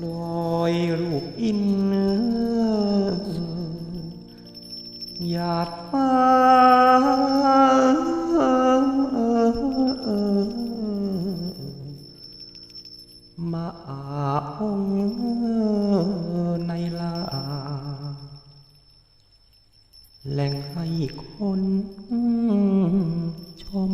ลอินเนื้อหยาดฟ้ามาอาองในลา แหล่งให้คนชม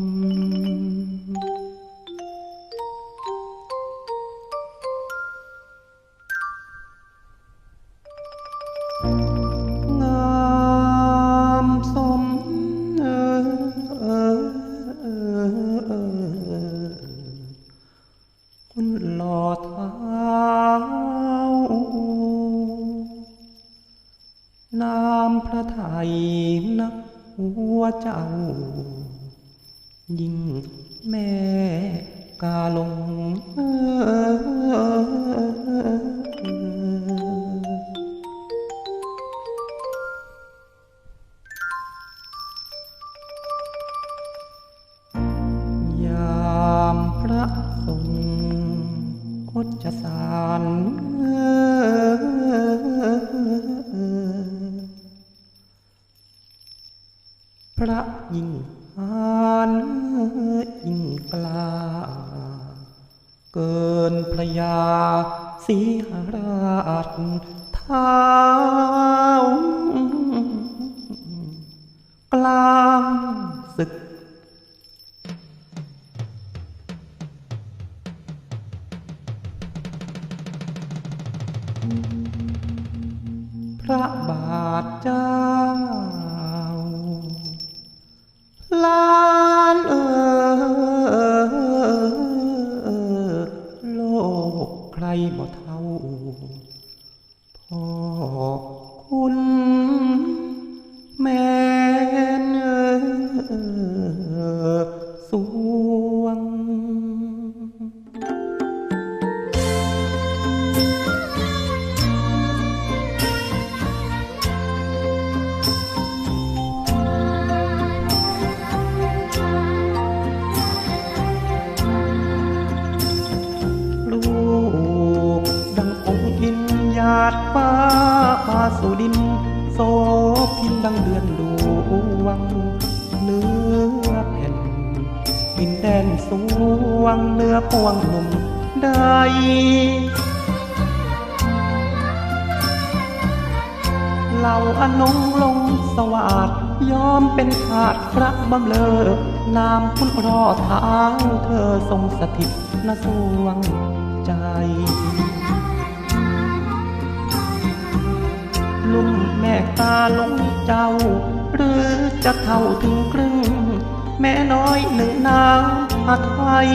านามพระไทยนักหัวเจ้า ยิ่งแม่กาลงยามพระทรงคจสาร พระยิ่งหานยิ่งกล้า เกินพระยาสีหราชเท้ากลางศึกพระบาทเจ้า บ่เท่าพ่อคุณ ดฟ้าปาสู่ดินโสพินดังเดือนดวงเนื้อแผ่นดินแดนสวงเนื้อพวงหนุ่มได้เหล่าอนงลงสวาดยอมเป็นขาดพระบำเลอนามคุณรอทางเธอทรงสถิตณสวงใจ ลงเจ้า หรือจะเท่าถึงครึ่ง แม่น้อยหนึ่งนางอาไทย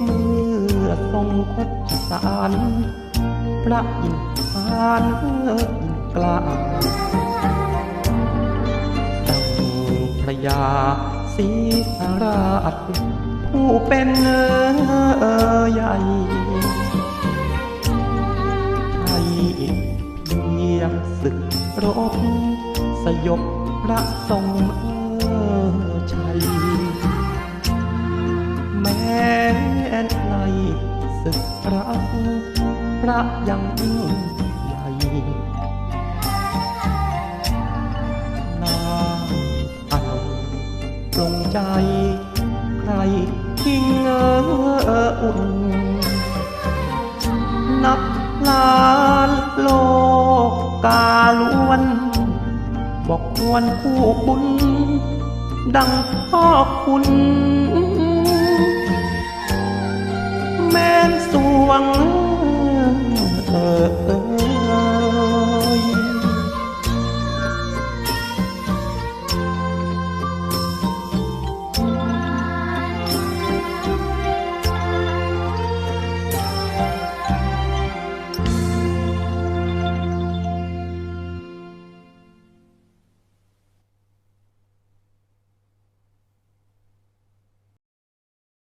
เมื่อทรงคดสารพระอินทานยิ่งกล้าดังพระยาสีสราชผู้เป็นเนื้อใหญ่ รบสยบพระทรงเออชัย แม้ในศึกพระพระยังยิ่งใหญ่นาอันปรงใจ ใครทิ้งเอออุ่น นับล้านโล กาล้วน บอกควรผู้บุญ ดังพ่อคุณ แม่นสวง